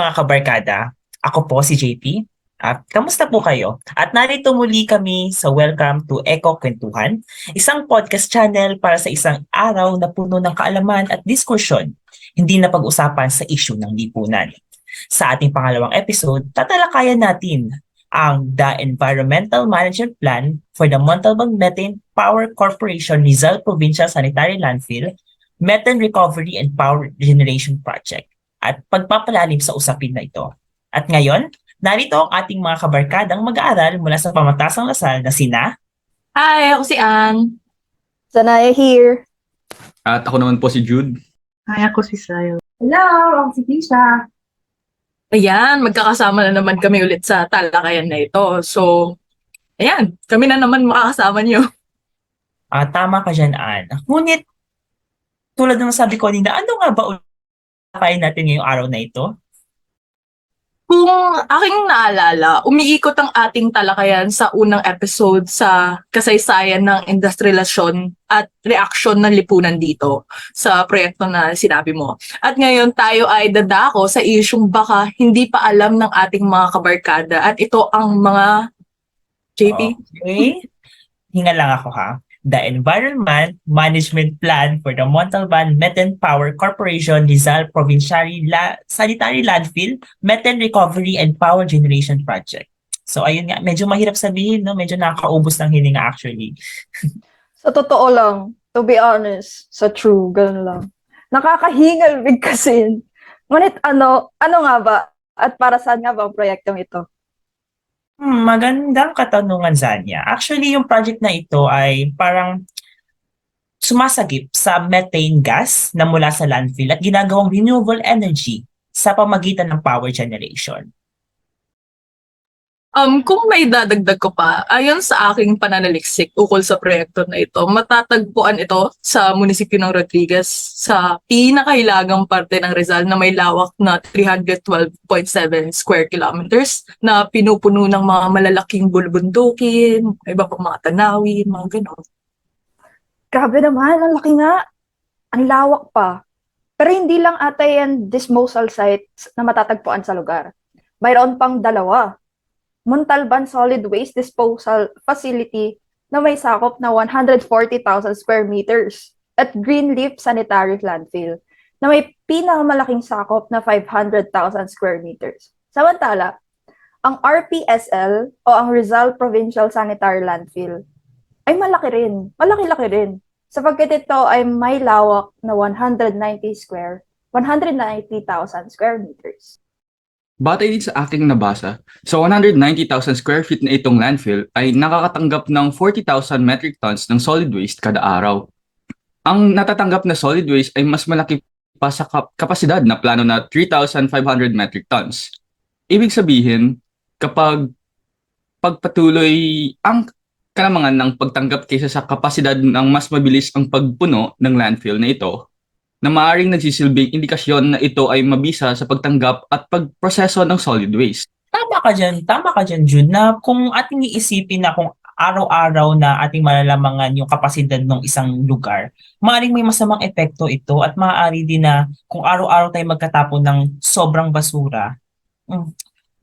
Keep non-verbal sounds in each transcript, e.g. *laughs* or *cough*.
mga kabarkada. Ako po si JP. At kamusta po kayo? At narito muli kami sa Welcome to Echo Kwentuhan, isang podcast channel para sa isang araw na puno ng kaalaman at diskursyon, hindi na pag-usapan sa issue ng lipunan. Sa ating pangalawang episode, tatalakayan natin ang The Environmental Management Plan for the Montalban Methane Power Corporation Rizal Provincial Sanitary Landfill Methane Recovery and Power Generation Project at pagpapalalim sa usapin na ito. At ngayon, narito ang ating mga kabarkadang mag-aaral mula sa Pamatasang Lasal na sina Hi, ako si Ann. Sanaya here. At ako naman po si Jude. Hi, ako si Sayo. Hello, ako si Tisha. Ayan, magkakasama na naman kami ulit sa talakayan na ito. So, ayan, kami na naman makakasama niyo. Ah, tama ka dyan, Ann. Ngunit, tulad ng sabi ko kanina, ano nga ba ulit natin ngayong araw na ito? Kung aking naalala, umiikot ang ating talakayan sa unang episode sa kasaysayan ng industrialisyon at reaksyon ng lipunan dito sa proyekto na sinabi mo. At ngayon tayo ay dadako sa isyong baka hindi pa alam ng ating mga kabarkada at ito ang mga JP. Okay? Hinga lang ako ha. The Environment Management Plan for the Montalban Methane Power Corporation Rizal Provincial La- Sanitary Landfill Methane Recovery and Power Generation Project. So ayun nga, medyo mahirap sabihin, no? medyo nakakaubos ng hininga actually. Sa totoo lang, to be honest, sa true, ganun lang. Nakakahingal bigkasin. *laughs* Ngunit ano, ano nga ba? At para saan nga ba ang proyektong ito? Hmm, magandang katanungan, Zanya. Actually, yung project na ito ay parang sumasagip sa methane gas na mula sa landfill at ginagawang renewable energy sa pamagitan ng power generation. Um, kung may dadagdag ko pa, ayon sa aking pananaliksik ukol sa proyekto na ito, matatagpuan ito sa munisipyo ng Rodriguez sa pinakahilagang parte ng Rizal na may lawak na 312.7 square kilometers na pinupuno ng mga malalaking bulbundukin, iba pang mga tanawin, mga ganon. Grabe naman, ang laki nga. Ang lawak pa. Pero hindi lang ata yan disposal sites na matatagpuan sa lugar. Mayroon pang dalawa. Montalban Solid Waste Disposal Facility na may sakop na 140,000 square meters at Greenleaf Sanitary Landfill na may pinakamalaking sakop na 500,000 square meters. Samantala, ang RPSL o ang Rizal Provincial Sanitary Landfill ay malaki rin. Malaki-laki rin. Sapagkat ito ay may lawak na 190 square, 190,000 square meters. Batay din sa aking nabasa, sa 190,000 square feet na itong landfill ay nakakatanggap ng 40,000 metric tons ng solid waste kada araw. Ang natatanggap na solid waste ay mas malaki pa sa kap- kapasidad na plano na 3,500 metric tons. Ibig sabihin, kapag pagpatuloy ang kalamangan ng pagtanggap kaysa sa kapasidad ng mas mabilis ang pagpuno ng landfill na ito, na maaaring nagsisilbing indikasyon na ito ay mabisa sa pagtanggap at pagproseso ng solid waste. Tama ka dyan, tama ka dyan, Jun, na kung ating iisipin na kung araw-araw na ating malalamangan yung kapasidad ng isang lugar, maaaring may masamang epekto ito at maaari din na kung araw-araw tayo magkatapon ng sobrang basura, mm,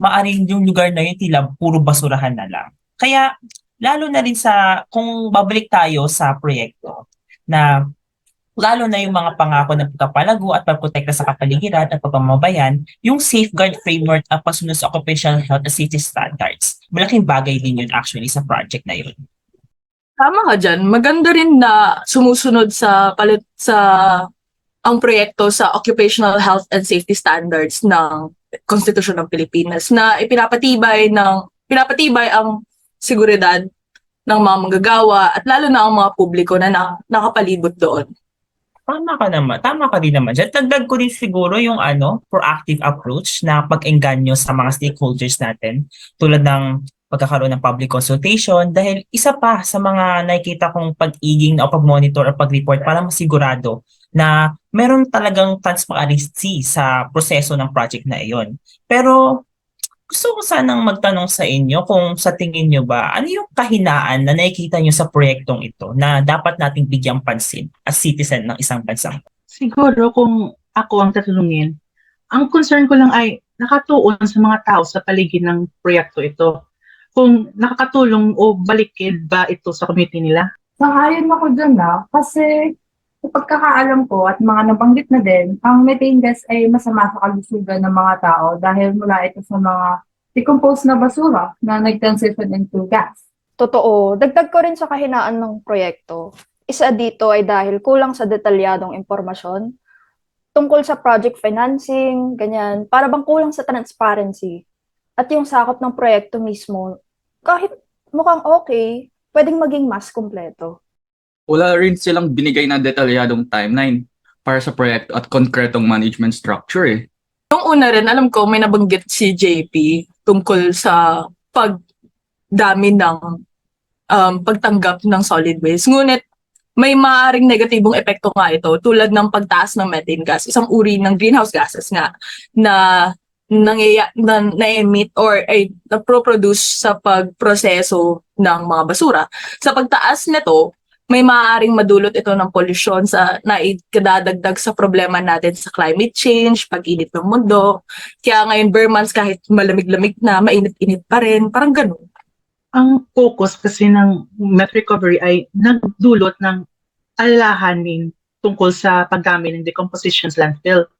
maaaring yung lugar na yun tila puro basurahan na lang. Kaya lalo na rin sa, kung babalik tayo sa proyekto, na lalo na yung mga pangako ng pagkapalago at pagprotekta sa kapaligiran at pagpamabayan, yung safeguard framework at pasunod sa occupational health and safety standards. Malaking bagay din yun actually sa project na yun. Tama ka dyan. Maganda rin na sumusunod sa palit sa ang proyekto sa occupational health and safety standards ng Konstitusyon ng Pilipinas na ipinapatibay ng pinapatibay ang seguridad ng mga manggagawa at lalo na ang mga publiko na, na nakapalibot doon. Tama ka naman. Tama ka din naman dyan. Dagdag ko din siguro yung ano, proactive approach na pag-engganyo sa mga stakeholders natin tulad ng pagkakaroon ng public consultation dahil isa pa sa mga nakikita kong pag-iging o pag-monitor o pag-report para masigurado na meron talagang transparency sa proseso ng project na iyon. Pero gusto ko sanang magtanong sa inyo kung sa tingin nyo ba, ano yung kahinaan na nakikita nyo sa proyektong ito na dapat nating bigyang pansin as citizen ng isang bansa? Siguro kung ako ang tatanungin, ang concern ko lang ay nakatuon sa mga tao sa paligid ng proyekto ito? Kung nakakatulong o balikid ba ito sa community nila? Sangayon ako dyan na kasi sa pagkakaalam ko at mga nabanggit na din, ang methane gas ay masama sa kalusugan ng mga tao dahil mula ito sa mga decomposed na basura na nag-transition into gas. Totoo, dagdag ko rin sa kahinaan ng proyekto. Isa dito ay dahil kulang sa detalyadong impormasyon tungkol sa project financing, ganyan, para bang kulang sa transparency. At yung sakop ng proyekto mismo, kahit mukhang okay, pwedeng maging mas kumpleto. Wala rin silang binigay na detalyadong timeline para sa proyekto at konkretong management structure eh. Nung una rin, alam ko, may nabanggit si JP tungkol sa pagdami ng um, pagtanggap ng solid waste. Ngunit, may maaaring negatibong epekto nga ito tulad ng pagtaas ng methane gas, isang uri ng greenhouse gases nga na nangyaya, na, na-emit or ay na-produce sa pagproseso ng mga basura. Sa pagtaas nito, may maaaring madulot ito ng polusyon sa naikadadagdag sa problema natin sa climate change, pag-init ng mundo. Kaya ngayon, bare months, kahit malamig-lamig na, mainit-init pa rin. Parang ganun. Ang focus kasi ng Met Recovery ay nagdulot ng alalahanin tungkol sa paggamit ng decomposition landfill.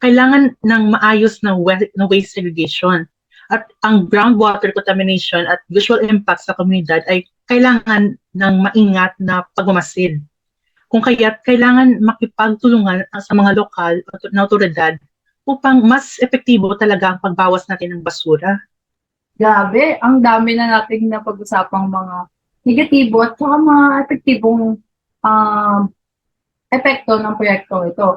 Kailangan ng maayos na na waste segregation at ang groundwater contamination at visual impact sa komunidad ay kailangan ng maingat na pagmamasid. Kung kaya't kailangan makipagtulungan sa mga lokal na otoridad upang mas epektibo talaga ang pagbawas natin ng basura. Grabe, ang dami na nating napag-usapang mga negatibo at saka mga epektibong um, epekto ng proyekto ito.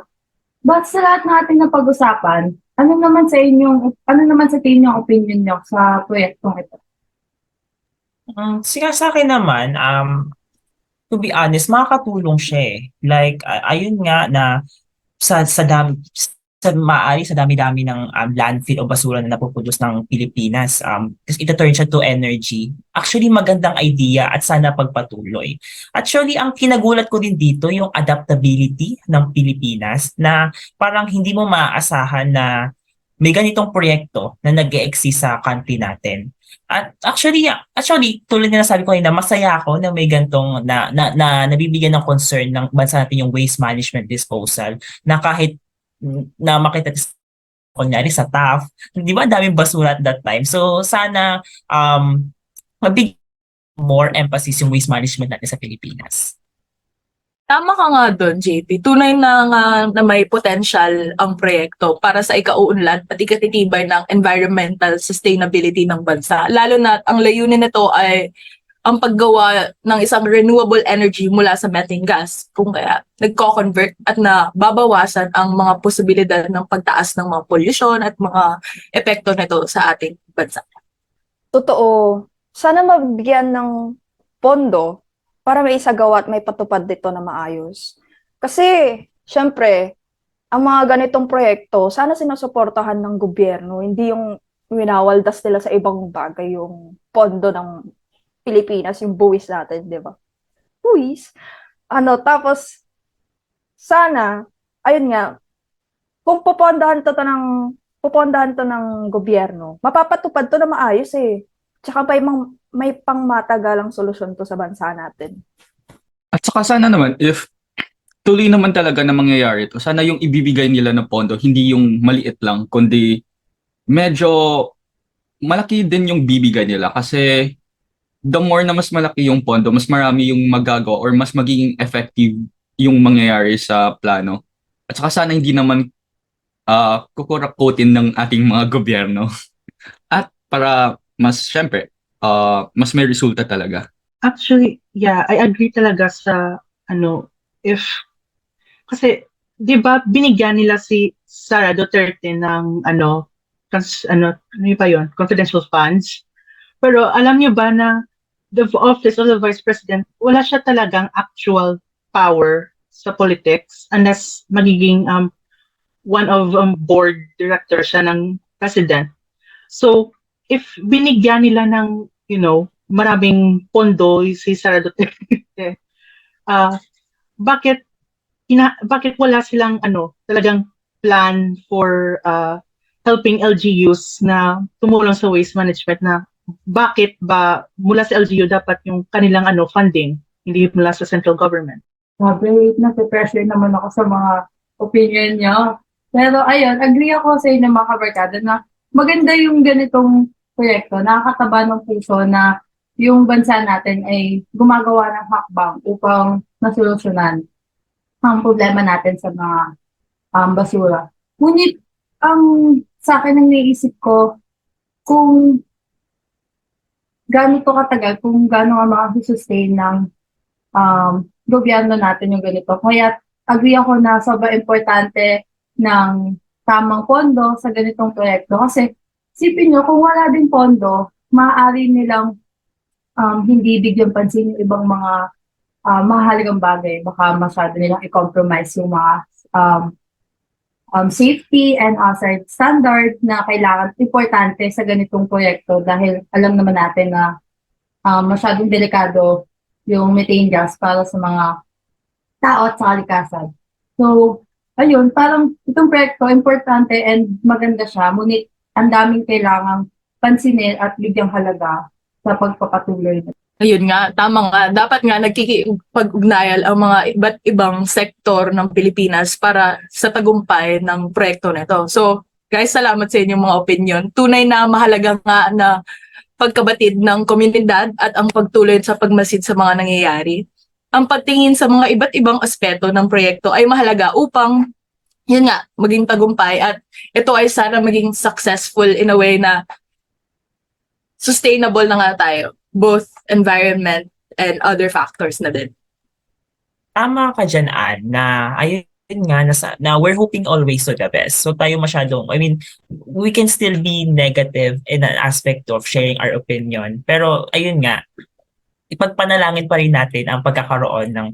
But sa lahat natin na pag-usapan, ano naman sa inyong ano naman sa tingin niyo opinion niyo sa proyektong ito? Um, siya sa akin naman, um, to be honest, makakatulong siya eh. Like, ayun nga na sa, sa dami, sa maaari sa dami-dami ng um, landfill o basura na napuproduce ng Pilipinas, um, ito turn siya to energy. Actually, magandang idea at sana pagpatuloy. Actually, ang kinagulat ko din dito, yung adaptability ng Pilipinas na parang hindi mo maaasahan na may ganitong proyekto na nag exist sa country natin. At actually, actually, tulad na nasabi ko kanina, masaya ako na may gantong na, na, na nabibigyan ng concern ng bansa natin yung waste management disposal na kahit na makita kunyari sa TAF, di ba daming basura at that time. So sana um mabig more emphasis yung waste management natin sa Pilipinas. Tama ka nga doon, JP. Tunay na nga na may potential ang proyekto para sa ikauunlad at ikatitibay ng environmental sustainability ng bansa. Lalo na ang layunin nito ay ang paggawa ng isang renewable energy mula sa methane gas. Kung kaya nagko-convert at na babawasan ang mga posibilidad ng pagtaas ng mga pollution at mga epekto nito sa ating bansa. Totoo, sana mabigyan ng pondo para may isagawa at may patupad dito na maayos. Kasi, syempre, ang mga ganitong proyekto, sana sinusuportahan ng gobyerno, hindi yung winawaldas nila sa ibang bagay yung pondo ng Pilipinas, yung buwis natin, di ba? Buwis? Ano, tapos, sana, ayun nga, kung pupondahan to, to ng pupondahan to ng gobyerno, mapapatupad to na maayos eh. Tsaka may, mang, may pangmatagalang solusyon to sa bansa natin. At saka sana naman, if tuloy naman talaga na mangyayari ito, sana yung ibibigay nila na pondo, hindi yung maliit lang, kundi medyo malaki din yung bibigay nila kasi the more na mas malaki yung pondo, mas marami yung magagawa or mas magiging effective yung mangyayari sa plano. At saka sana hindi naman uh, kukurakutin ng ating mga gobyerno. *laughs* At para mas, syempre, uh, mas may resulta talaga. Actually, yeah, I agree talaga sa ano, if kasi 'di ba binigyan nila si Sara Duterte ng ano, cons, ano, ano pa yun, confidential funds. Pero alam niyo ba na the office of the vice president, wala siya talagang actual power sa politics unless magiging um one of um, board director siya ng president. So, if binigyan nila ng, you know, maraming pondo si Sara Duterte, *laughs* ah bakit ina, bakit wala silang ano, talagang plan for uh, helping LGUs na tumulong sa waste management na bakit ba mula sa LGU dapat yung kanilang ano funding, hindi mula sa central government. Sabi, nasa-pressure naman ako sa mga opinion niyo. Pero ayun, agree ako sa inyo mga kabarkada na maganda yung ganitong proyekto. Nakakataba ng puso na yung bansa natin ay gumagawa ng hakbang upang nasolusyonan ang problema natin sa mga um, basura. Ngunit, ang sa akin ang naisip ko, kung gaano to katagal, kung gaano nga makasusustain ng um, gobyerno natin yung ganito. Kaya agree ako na sobrang importante ng tamang pondo sa ganitong proyekto. Kasi sipin nyo, kung wala din pondo, maaari nilang um, hindi bigyan pansin yung ibang mga uh, mahalagang bagay. Baka masyado nilang i-compromise yung mga um, um, safety and hazard standard na kailangan importante sa ganitong proyekto dahil alam naman natin na um, masyadong delikado yung methane gas para sa mga tao at sa kalikasan. So, ayun, parang itong proyekto, importante and maganda siya, ngunit ang daming kailangang pansinin at bigyang halaga sa pagpapatuloy. Ayun nga, tama nga. Dapat nga nagkikipag-ugnayan ang mga iba't ibang sektor ng Pilipinas para sa tagumpay ng proyekto nito. So, guys, salamat sa inyong mga opinion. Tunay na mahalaga nga na pagkabatid ng komunidad at ang pagtuloy sa pagmasid sa mga nangyayari. Ang pagtingin sa mga iba't ibang aspeto ng proyekto ay mahalaga upang yun nga, maging tagumpay at ito ay sana maging successful in a way na sustainable na nga tayo, both environment and other factors na din. Tama ka dyan, Ann, na ayun nga, nasa, na we're hoping always to the best. So tayo masyadong, I mean, we can still be negative in an aspect of sharing our opinion. Pero ayun nga, ipagpanalangin pa rin natin ang pagkakaroon ng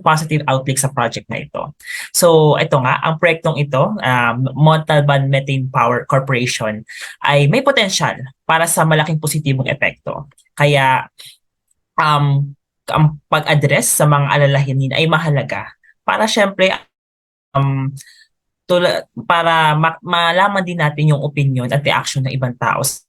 positive outlook sa project na ito. So, ito nga, ang proyektong ito, um, Montalban Methane Power Corporation, ay may potential para sa malaking positibong epekto. Kaya, um, ang pag-address sa mga alalahanin ay mahalaga para syempre um, tula, para ma- malaman din natin yung opinion at reaction ng ibang tao sa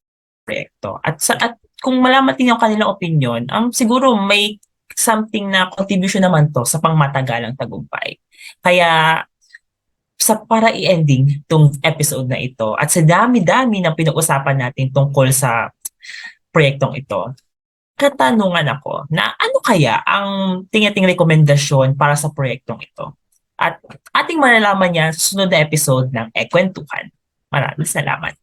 proyekto. At sa at kung malaman din yung kanilang opinion, um, siguro may something na contribution naman to sa pangmatagalang tagumpay. Kaya sa para i-ending tong episode na ito at sa dami-dami ng pinag-usapan natin tungkol sa proyektong ito, katanungan ako na ano kaya ang tingating rekomendasyon para sa proyektong ito? At ating malalaman yan sa susunod na episode ng Ekwentuhan. Maraming salamat.